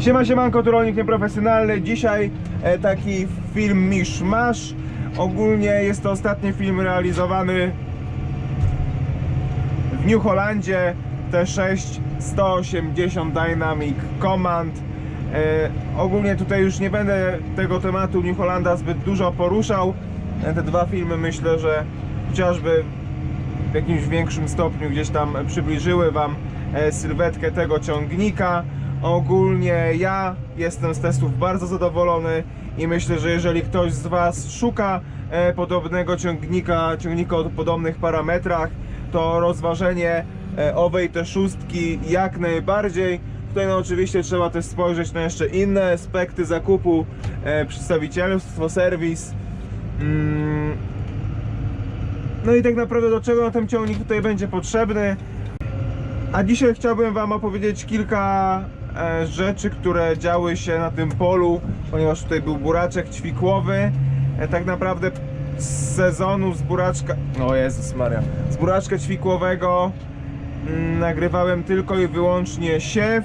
Siema, siemanko, tu rolnik nieprofesjonalny. Dzisiaj e, taki film Misz Masz. Ogólnie jest to ostatni film realizowany w New Hollandzie T6 180 Dynamic Command. E, ogólnie tutaj już nie będę tego tematu New Hollanda zbyt dużo poruszał. E, te dwa filmy myślę, że chociażby w jakimś większym stopniu gdzieś tam przybliżyły Wam sylwetkę tego ciągnika. Ogólnie ja jestem z testów bardzo zadowolony i myślę, że jeżeli ktoś z Was szuka e, podobnego ciągnika, ciągnika o podobnych parametrach, to rozważenie e, owej te szóstki jak najbardziej. Tutaj no oczywiście trzeba też spojrzeć na jeszcze inne aspekty zakupu, e, przedstawicielstwo, serwis. Mm, no i tak naprawdę do czego ten ciągnik tutaj będzie potrzebny. A dzisiaj chciałbym Wam opowiedzieć kilka rzeczy, które działy się na tym polu, ponieważ tutaj był buraczek ćwikłowy. E, tak naprawdę z sezonu z buraczka. O Jezus Maria. Z buraczka ćwikłowego mm, nagrywałem tylko i wyłącznie siew.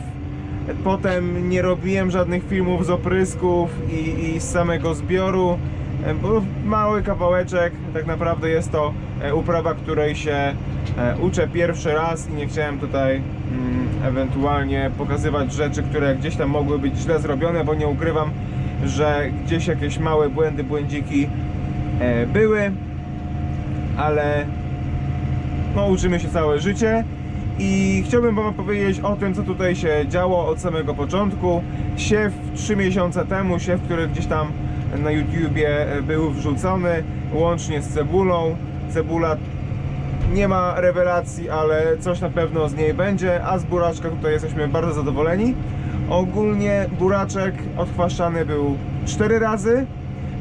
E, Potem nie robiłem żadnych filmów z oprysków i, i z samego zbioru. E, Bo mały kawałeczek, tak naprawdę jest to e, uprawa, której się e, uczę pierwszy raz i nie chciałem tutaj mm, ewentualnie pokazywać rzeczy, które gdzieś tam mogły być źle zrobione, bo nie ukrywam, że gdzieś jakieś małe błędy, błędziki e, były, ale no uczymy się całe życie i chciałbym Wam powiedzieć o tym, co tutaj się działo od samego początku. Siew 3 miesiące temu, siew, który gdzieś tam na YouTubie był wrzucony, łącznie z cebulą. Cebula nie ma rewelacji, ale coś na pewno z niej będzie, a z buraczka tutaj jesteśmy bardzo zadowoleni. Ogólnie buraczek odchwaszczany był 4 razy.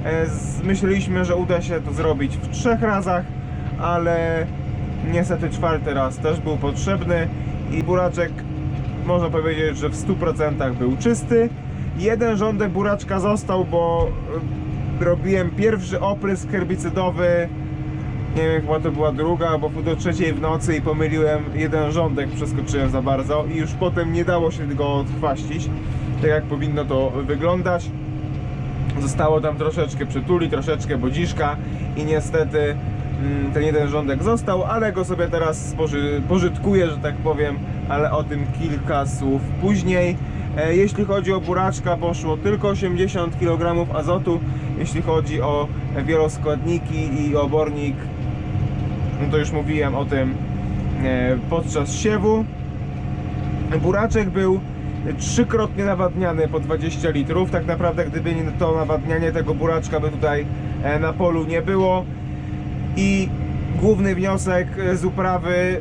E, Myśleliśmy, że uda się to zrobić w trzech razach, ale niestety czwarty raz też był potrzebny i buraczek można powiedzieć, że w 100% był czysty. Jeden rządek buraczka został, bo y, robiłem pierwszy oprysk herbicydowy nie wiem, chyba to była druga albo do trzeciej w nocy i pomyliłem jeden rządek, przeskoczyłem za bardzo i już potem nie dało się go odchwaścić, tak jak powinno to wyglądać. Zostało tam troszeczkę przytuli, troszeczkę bodziszka i niestety mm, ten jeden rządek został, ale go sobie teraz spoży, pożytkuję, że tak powiem, ale o tym kilka słów później. E, Jeśli chodzi o buraczka, poszło tylko 80 kg azotu. Jeśli chodzi o wieloskładniki i obornik, no to już mówiłem o tym e, podczas siewu. Buraczek był trzykrotnie nawadniany po 20 litrów. Tak naprawdę, gdyby nie to nawadnianie tego buraczka, by tutaj e, na polu nie było. I główny wniosek z uprawy,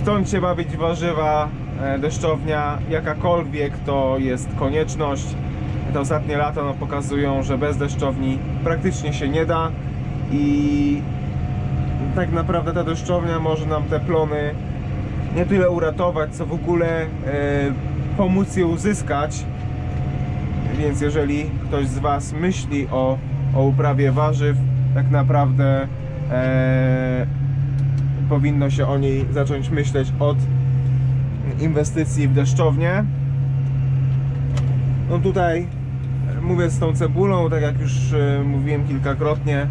chcąc się bawić warzywa, e, deszczownia, jakakolwiek, to jest konieczność. Te ostatnie lata no, pokazują, że bez deszczowni praktycznie się nie da i tak naprawdę ta deszczownia może nam te plony nie tyle uratować, co w ogóle e, pomóc je uzyskać. Więc jeżeli ktoś z Was myśli o, o uprawie warzyw, tak naprawdę e, powinno się o niej zacząć myśleć od inwestycji w deszczownię. No tutaj mówię z tą cebulą, tak jak już e, mówiłem kilkakrotnie, e,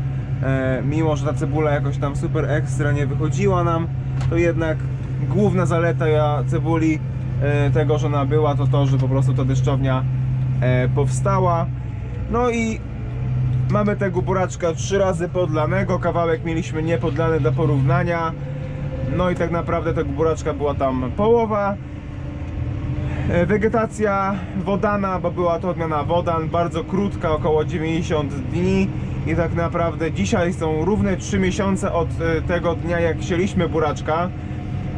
mimo że ta cebula jakoś tam super ekstra nie wychodziła nam, to jednak główna zaleta cebuli e, tego, że ona była, to to, że po prostu ta deszczownia e, powstała. No i mamy tego buraczka trzy razy podlanego, kawałek mieliśmy niepodlany do porównania. No i tak naprawdę tego buraczka była tam połowa. E, Wegetacja wodana, bo była to odmiana wodan, bardzo krótka, około 90 dni. I tak naprawdę dzisiaj są równe 3 miesiące od e, tego dnia jak sieliśmy buraczka,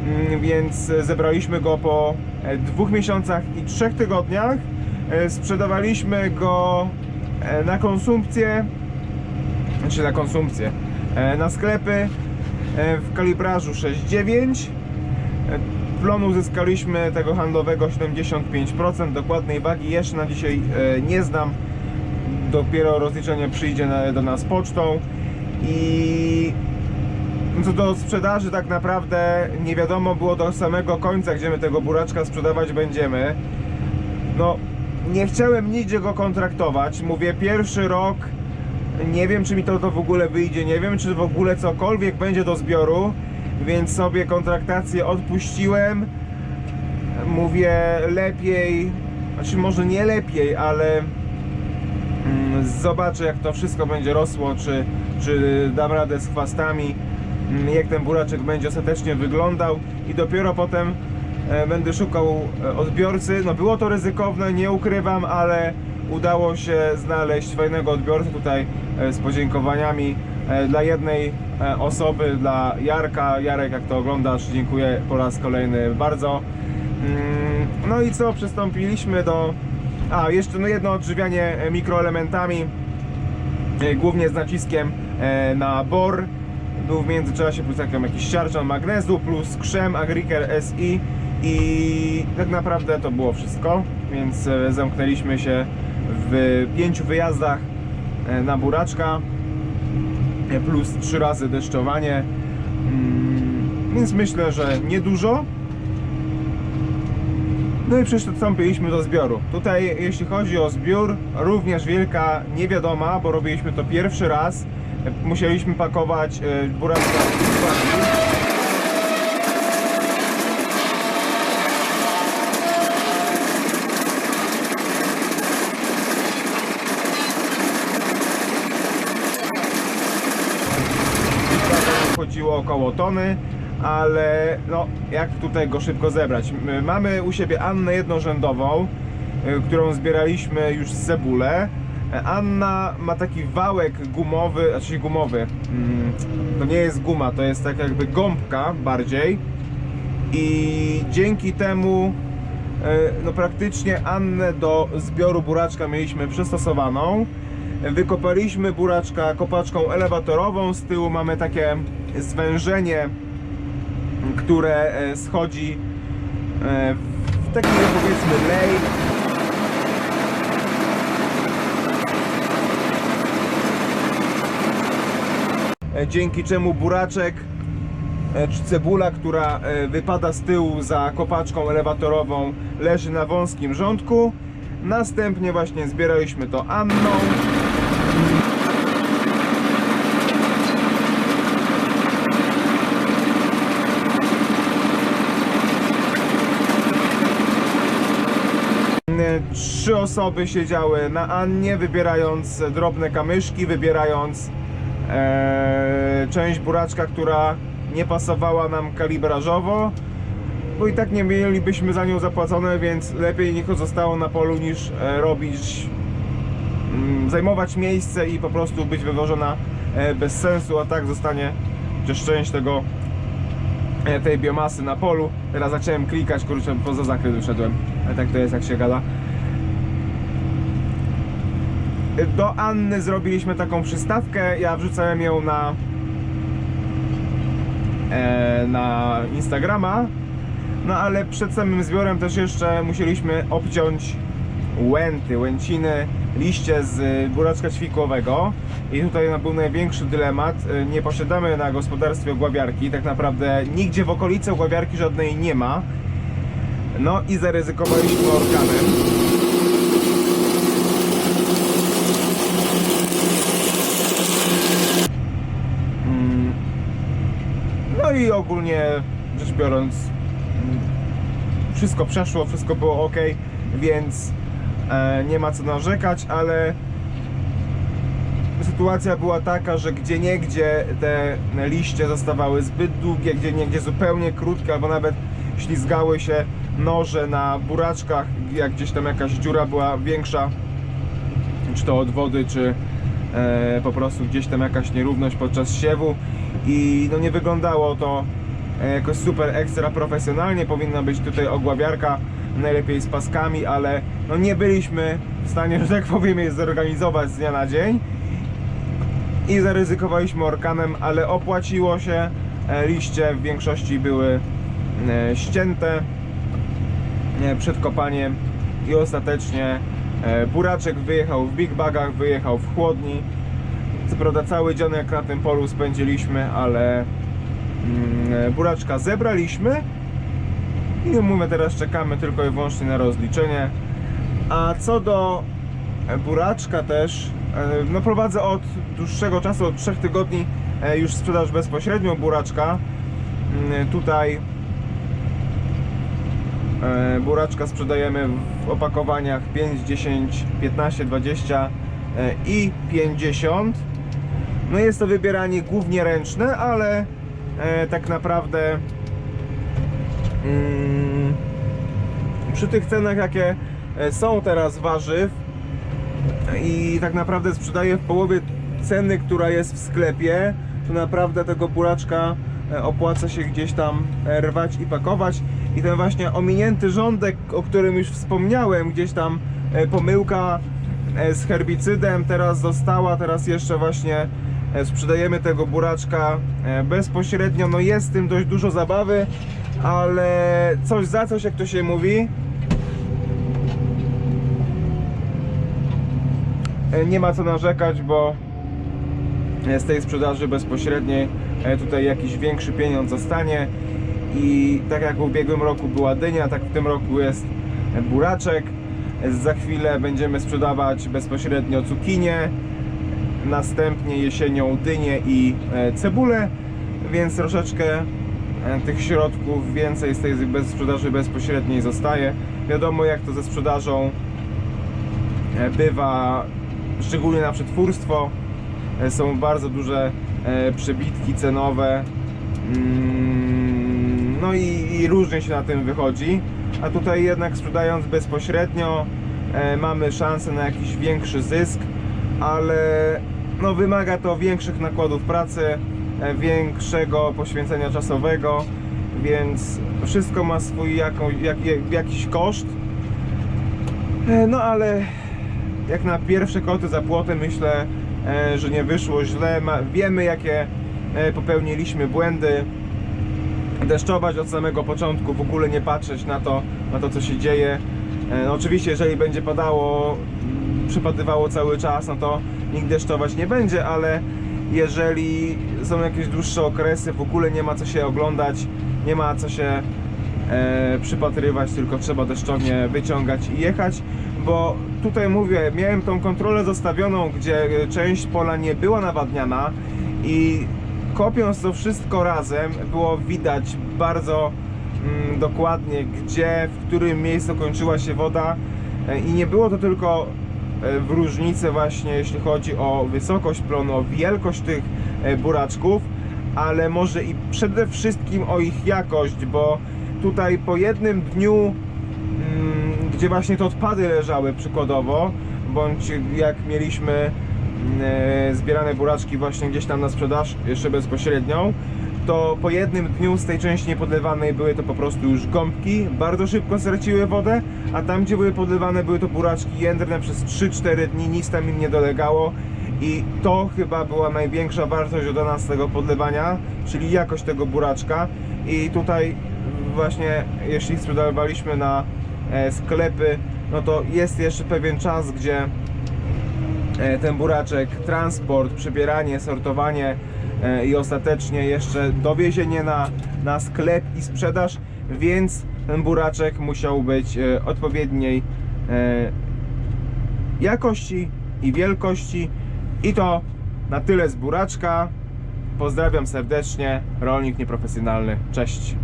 Mm, więc zebraliśmy go po e, dwóch miesiącach i trzech tygodniach. Sprzedawaliśmy go na konsumpcję, znaczy na konsumpcję, na sklepy w kalibrażu 6,9 plonu uzyskaliśmy tego handlowego 75% dokładnej wagi jeszcze na dzisiaj e, nie znam. Dopiero rozliczenie przyjdzie do nas pocztą. I co do sprzedaży tak naprawdę nie wiadomo było do samego końca gdzie my tego buraczka sprzedawać będziemy. No nie chciałem nigdzie go kontraktować. Mówię, pierwszy rok, nie wiem czy mi to, to w ogóle wyjdzie, nie wiem czy w ogóle cokolwiek będzie do zbioru, więc sobie kontraktację odpuściłem. Mówię, lepiej, znaczy może nie lepiej, ale mm, zobaczę jak to wszystko będzie rosło, czy, czy dam radę z chwastami, mm, jak ten buraczek będzie ostatecznie wyglądał i dopiero potem e, będę szukał e, odbiorcy. No było to ryzykowne, nie ukrywam, ale udało się znaleźć fajnego odbiorcę tutaj z podziękowaniami e, dla jednej e, osoby, dla Jarka. Jarek, jak to oglądasz, dziękuję po raz kolejny bardzo. Mm, No i co, przystąpiliśmy do... A, jeszcze no jedno odżywianie e, mikroelementami, e, głównie z naciskiem e, na bor. Był w międzyczasie plus jak- jakiś siarczan magnezu, plus krzem Agriker SI i tak naprawdę to było wszystko, więc e, zamknęliśmy się w pięciu wyjazdach e, na buraczka e, plus trzy razy deszczowanie Mm, więc myślę, że niedużo no i przystąpiliśmy do zbioru. Tutaj jeśli chodzi o zbiór, również wielka niewiadoma, bo robiliśmy to pierwszy raz. Musieliśmy pakować e, buraczka w składki. Chodziło około tony, ale no jak tutaj go szybko zebrać? Mamy u siebie Annę jednorzędową, y, którą zbieraliśmy już z cebulę. Anna ma taki wałek gumowy, znaczy gumowy, mm, to nie jest guma, to jest tak jakby gąbka bardziej i dzięki temu e, no praktycznie Annę do zbioru buraczka mieliśmy przystosowaną. Wykopaliśmy buraczka kopaczką elewatorową. Z tyłu mamy takie zwężenie, które e, schodzi e, w taki no powiedzmy lej. E, Dzięki czemu buraczek czy cebula, która wypada z tyłu za kopaczką elewatorową, leży na wąskim rządku. Następnie właśnie zbieraliśmy to Anną. E, Trzy osoby siedziały na Annie, wybierając drobne kamyszki, wybierając e, część buraczka, która nie pasowała nam kalibrażowo, bo i tak nie mielibyśmy za nią zapłacone, więc lepiej niech zostało na polu niż e, robić, mm, zajmować miejsce i po prostu być wywożona e, bez sensu, a tak zostanie chociaż część tego e, tej biomasy na polu. Teraz zacząłem klikać, kurczę, poza zakres wyszedłem. Ale tak to jest, jak się gada. Do Anny zrobiliśmy taką przystawkę. Ja wrzucałem ją na e, na Instagrama. No ale przed samym zbiorem też jeszcze musieliśmy obciąć łęty, łęciny, liście z buraczka ćwikłowego. I tutaj no, był największy dylemat. E, Nie posiadamy na gospodarstwie ogławiarki. Tak naprawdę nigdzie w okolicy ogławiarki żadnej nie ma. No i zaryzykowaliśmy organem. I ogólnie rzecz biorąc, wszystko przeszło, wszystko było ok, więc e, nie ma co narzekać, ale sytuacja była taka, że gdzie niegdzie te liście zostawały zbyt długie, gdzie niegdzie zupełnie krótkie, albo nawet ślizgały się noże na buraczkach, jak gdzieś tam jakaś dziura była większa, czy to od wody, czy e, po prostu gdzieś tam jakaś nierówność podczas siewu i no nie wyglądało to e, jakoś super ekstra profesjonalnie, powinna być tutaj ogławiarka najlepiej z paskami, ale no nie byliśmy w stanie, że tak powiem, je zorganizować z dnia na dzień i zaryzykowaliśmy orkanem, ale opłaciło się. E, Liście w większości były e, ścięte przed kopaniem i ostatecznie buraczek wyjechał w big bagach, wyjechał w chłodni. Co prawda cały dzień jak na tym polu spędziliśmy, ale mm, buraczka zebraliśmy i mówię teraz czekamy tylko i wyłącznie na rozliczenie. A co do buraczka też, e, no prowadzę od dłuższego czasu, od 3 tygodni e, już sprzedaż bezpośrednią buraczka. Mm, Tutaj e, buraczka sprzedajemy w opakowaniach 5, 10, 15, 20 e, i 50. No jest to wybieranie głównie ręczne, ale e, tak naprawdę mm, przy tych cenach jakie e, są teraz warzyw i tak naprawdę sprzedaję w połowie ceny, która jest w sklepie, to naprawdę tego buraczka e, opłaca się gdzieś tam e, rwać i pakować. I ten właśnie ominięty rządek, o którym już wspomniałem, gdzieś tam pomyłka z herbicydem teraz została, teraz jeszcze właśnie sprzedajemy tego buraczka e, bezpośrednio, no jest z tym dość dużo zabawy, ale coś za coś, jak to się mówi. E, Nie ma co narzekać, bo e, z tej sprzedaży bezpośredniej e, tutaj jakiś większy pieniądz zostanie i tak jak w ubiegłym roku była dynia, tak w tym roku jest e, buraczek. E, Za chwilę będziemy sprzedawać bezpośrednio cukinię, następnie jesienią dynię i e, cebulę, więc troszeczkę e, tych środków więcej z tej bez sprzedaży bezpośredniej zostaje. Wiadomo jak to ze sprzedażą e, bywa, szczególnie na przetwórstwo. Są bardzo duże przebitki cenowe. Mm, No i, i różnie się na tym wychodzi. A tutaj jednak sprzedając bezpośrednio mamy szansę na jakiś większy zysk, ale no wymaga to większych nakładów pracy, e, większego poświęcenia czasowego, więc wszystko ma swój jaką, jak, jak, jakiś koszt. E, No ale jak na pierwsze koty za płotem myślę, e, że nie wyszło źle. Wiemy jakie popełniliśmy błędy. Deszczować od samego początku, w ogóle nie patrzeć na to, na to co się dzieje. Oczywiście jeżeli będzie padało, przypadywało cały czas, no to nikt deszczować nie będzie, ale jeżeli są jakieś dłuższe okresy, w ogóle nie ma co się oglądać, nie ma co się e, przypatrywać, tylko trzeba deszczownie wyciągać i jechać, bo tutaj mówię, miałem tą kontrolę zostawioną, gdzie część pola nie była nawadniana i kopiąc to wszystko razem było widać bardzo mm, dokładnie, gdzie, w którym miejscu kończyła się woda e, i nie było to tylko w różnicy właśnie jeśli chodzi o wysokość plonu, o wielkość tych e, buraczków, ale może i przede wszystkim o ich jakość, bo tutaj po jednym dniu, mm, gdzie właśnie te odpady leżały przykładowo, bądź jak mieliśmy mm, e, zbierane buraczki właśnie gdzieś tam na sprzedaż, jeszcze bezpośrednią, to po jednym dniu z tej części niepodlewanej były to po prostu już gąbki, bardzo szybko straciły wodę, a tam gdzie były podlewane były to buraczki jędrne. Przez 3-4 dni, nic tam im nie dolegało. I to chyba była największa wartość dodana z tego podlewania, czyli jakość tego buraczka. I tutaj właśnie jeśli sprzedawaliśmy na e, sklepy, no to jest jeszcze pewien czas, gdzie e, ten buraczek, transport, przebieranie, sortowanie i ostatecznie jeszcze dowiezienie na, na sklep i sprzedaż, więc ten buraczek musiał być e, odpowiedniej e, jakości i wielkości i to na tyle z buraczka. Pozdrawiam serdecznie, rolnik nieprofesjonalny. Cześć.